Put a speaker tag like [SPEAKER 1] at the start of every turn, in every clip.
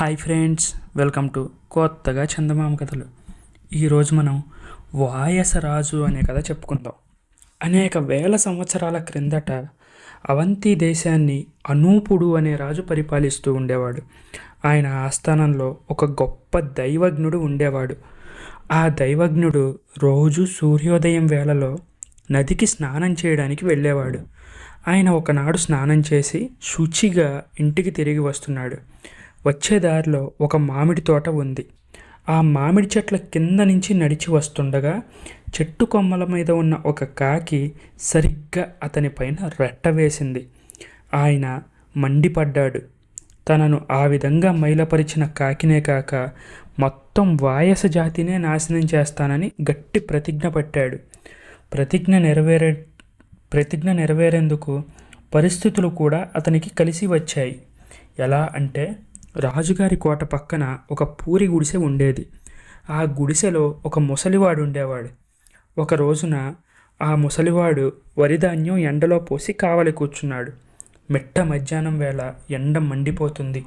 [SPEAKER 1] Hi friends welcome to కొత్తగా చందమామ కథలు. ఈరోజు మనం వాయసరాజు అనే కథ చెప్పుకుందాం. అనేక వేల సంవత్సరాల క్రిందట అవంతి దేశాన్ని అనూపుడు అనే రాజు పరిపాలిస్తూ ఉండేవాడు. ఆయన ఆస్థానంలో ఒక గొప్ప దైవజ్ఞుడు ఉండేవాడు. ఆ దైవజ్ఞుడు రోజు సూర్యోదయం వేళలో నదికి స్నానం చేయడానికి వెళ్ళేవాడు. ఆయన ఒకనాడు స్నానం చేసి శుచిగా ఇంటికి తిరిగి వస్తున్నాడు. వచ్చే దారిలో ఒక మామిడి తోట ఉంది. ఆ మామిడి చెట్ల కింద నుంచి నడిచి వస్తుండగా చెట్టు కొమ్మల మీద ఉన్న ఒక కాకి సరిగ్గా అతని పైన రెట్ట వేసింది. ఆయన మండిపడ్డాడు. తనను ఆ విధంగా మైలపరిచిన కాకినే కాక మొత్తం వాయస జాతినే నాశనం చేస్తానని గట్టి ప్రతిజ్ఞ పట్టాడు. ప్రతిజ్ఞ నెరవేరే ప్రతిజ్ఞ నెరవేరేందుకు పరిస్థితులు కూడా అతనికి కలిసి వచ్చాయి. ఎలా అంటే రాజుగారి కోట పక్కన ఒక పూరి గుడిసె ఉండేది. ఆ గుడిసెలో ఒక ముసలివాడు ఉండేవాడు. ఒక రోజున ఆ ముసలివాడు వరిధాన్యం ఎండలో పోసి కావలి కూర్చున్నాడు. మిట్ట మధ్యాహ్నం వేళ ఎండ మండిపోతుంది.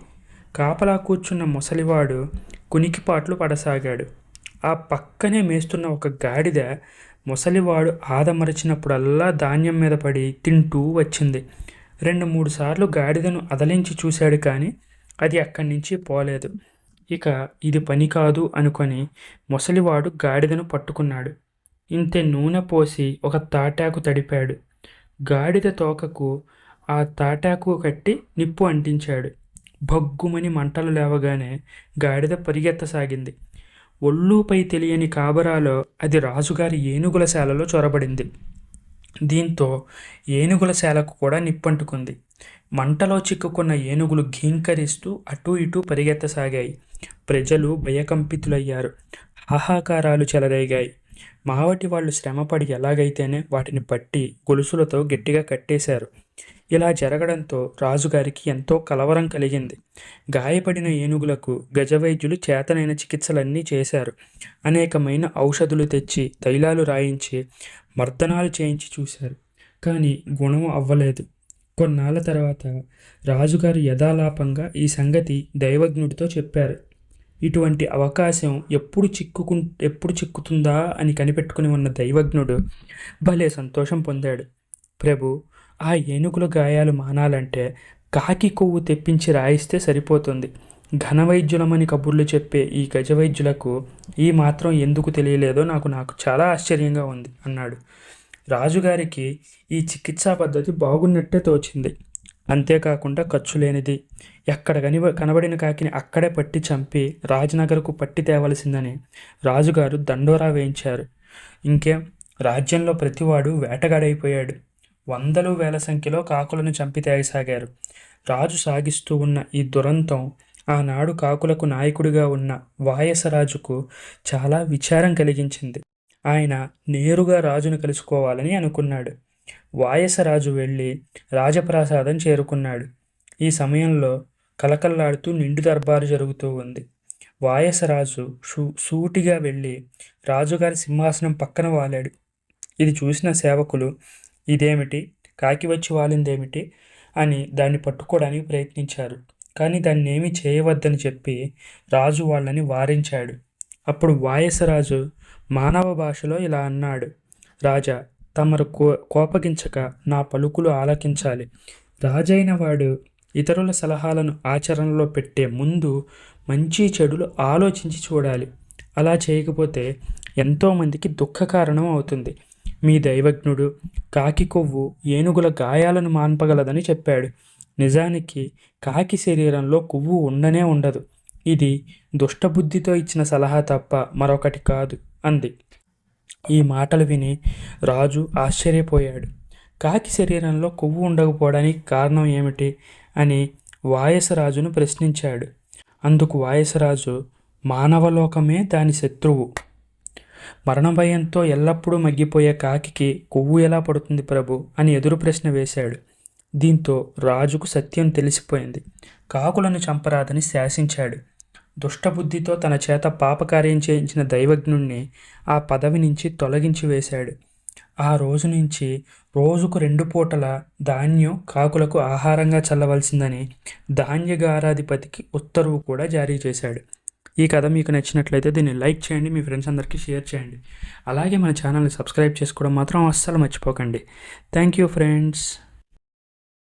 [SPEAKER 1] కాపలా కూర్చున్న ముసలివాడు కునికిపాట్లు పడసాగాడు. ఆ పక్కనే మేస్తున్న ఒక గాడిద ముసలివాడు ఆదమరచినప్పుడల్లా ధాన్యం మీద పడి తింటూ వచ్చింది. రెండు మూడు సార్లు గాడిదను అదలించి చూశాడు కానీ అది అక్కడి నుంచి పోలేదు. ఇక ఇది పని కాదు అనుకొని ముసలివాడు గాడిదను పట్టుకున్నాడు. ఇంతే నూనె పోసి ఒక తాటాకు తడిపాడు. గాడిద తోకకు ఆ తాటాకు కట్టి నిప్పు అంటించాడు. భగ్గుమని మంటలు లేవగానే గాడిద పరిగెత్తసాగింది. ఒళ్ళుపై తెలియని కాబరాలో అది రాజుగారి ఏనుగుల శాలలో చొరబడింది. దీంతో ఏనుగుల శాలకు కూడా నిప్పంటుకుంది. మంటలో చిక్కుకున్న ఏనుగులు ఘీంకరిస్తూ అటూ ఇటూ పరిగెత్తసాగాయి. ప్రజలు భయకంపితులయ్యారు. హాహాకారాలు చెలరేగాయి. మావటి వాళ్ళు శ్రమపడి ఎలాగైతేనే వాటిని పట్టి గొలుసులతో గట్టిగా కట్టేశారు. ఇలా జరగడంతో రాజుగారికి ఎంతో కలవరం కలిగింది. గాయపడిన ఏనుగులకు గజవైద్యులు చేతనైన చికిత్సలన్నీ చేశారు. అనేకమైన ఔషధులు తెచ్చి తైలాలు రాయించి మర్దనాలు చేయించి చూశారు. కానీ గుణం అవ్వలేదు. కొన్నాళ్ళ తర్వాత రాజుగారు యథాలాపంగా ఈ సంగతి దైవజ్ఞుడితో చెప్పారు. ఇటువంటి అవకాశం ఎప్పుడు చిక్కుకు ఎప్పుడు చిక్కుతుందా అని కనిపెట్టుకుని ఉన్న దైవజ్ఞుడు భలే సంతోషం పొందాడు. ప్రభు ఆ ఏనుగుల గాయాలు మానాలంటే కాకి కొవ్వు తెప్పించి రాయిస్తే సరిపోతుంది. ఘనవైద్యులమని కబుర్లు చెప్పే ఈ గజవైద్యులకు ఈ మాత్రం ఎందుకు తెలియలేదో నాకు నాకు చాలా ఆశ్చర్యంగా ఉంది అన్నాడు. రాజుగారికి ఈ చికిత్సా పద్ధతి బాగున్నట్టే తోచింది. అంతేకాకుండా ఖర్చు లేనిది ఎక్కడ కని కనబడిన కాకిని అక్కడే పట్టి చంపి రాజనగర్కు పట్టి తేవలసిందని రాజుగారు దండోరా వేయించారు. ఇంకేం రాజ్యంలో ప్రతివాడు వేటగాడైపోయాడు. వందలు వేల సంఖ్యలో కాకులను చంపి తేగసాగారు. రాజు సాగిస్తూ ఉన్న ఈ దురంతం ఆనాడు కాకులకు నాయకుడిగా ఉన్న వాయసరాజుకు చాలా విచారం కలిగించింది. ఆయన నేరుగా రాజును కలుసుకోవాలని అనుకున్నాడు. వాయసరాజు వెళ్ళి రాజప్రాసాదం చేరుకున్నాడు. ఈ సమయంలో కలకల్లాడుతూ నిండు దర్బారు జరుగుతూ ఉంది. వాయసరాజు షూ సూటిగా వెళ్ళి రాజుగారి సింహాసనం పక్కన వాలాడు. ఇది చూసిన సేవకులు ఇదేమిటి? కాకి వచ్చి వాలిందేమిటి? అని దాన్ని పట్టుకోవడానికి ప్రయత్నించారు. కానీ దాన్ని ఏమీ చేయవద్దని చెప్పి రాజు వాళ్ళని వారించాడు. అప్పుడు వాయసరాజు మానవ భాషలో ఇలా అన్నాడు. రాజా తమరు కో కోపగించక నా పలుకులు ఆలకించాలి. రాజైన వాడు ఇతరుల సలహాలను ఆచరణలో పెట్టే ముందు మంచి చెడులు ఆలోచించి చూడాలి. అలా చేయకపోతే ఎంతోమందికి దుఃఖ కారణం అవుతుంది. మీ దైవజ్ఞుడు కాకి కొవ్వు ఏనుగుల గాయాలను మాన్పగలదని చెప్పాడు. నిజానికి కాకి శరీరంలో కొవ్వు ఉండనే ఉండదు. ఇది దుష్టబుద్ధితో ఇచ్చిన సలహా తప్ప మరొకటి కాదు అంది. ఈ మాటలు విని రాజు ఆశ్చర్యపోయాడు. కాకి శరీరంలో కొవ్వు ఉండకపోవడానికి కారణం ఏమిటి? అని వాయసరాజును ప్రశ్నించాడు. అందుకు వాయసరాజు మానవలోకమే దాని శత్రువు. మరణ భయంతో ఎల్లప్పుడూ మగ్గిపోయే కాకికి కొవ్వు ఎలా పడుతుంది ప్రభు? అని ఎదురు ప్రశ్న వేశాడు. దీంతో రాజుకు సత్యం తెలిసిపోయింది. కాకులను చంపరాదని శాసించాడు. దుష్టబుద్ధితో తన చేత పాపకార్యం చేయించిన దైవజ్ఞుణ్ణి ఆ పదవి నుంచి తొలగించి వేశాడు. ఆ రోజు నుంచి రోజుకు రెండు పూటల ధాన్యం కాకులకు ఆహారంగా చల్లవలసిందని ధాన్యగారాధిపతికి ఉత్తర్వు కూడా జారీ చేశాడు. ఈ కథ మీకు నచ్చినట్లయితే దీన్ని లైక్ చేయండి మీ ఫ్రెండ్స్ అందరికీ షేర్ చేయండి. అలాగే మన ఛానల్ని సబ్స్క్రైబ్ చేసుకోవడం మాత్రం అస్సలు మర్చిపోకండి. Thank you friends.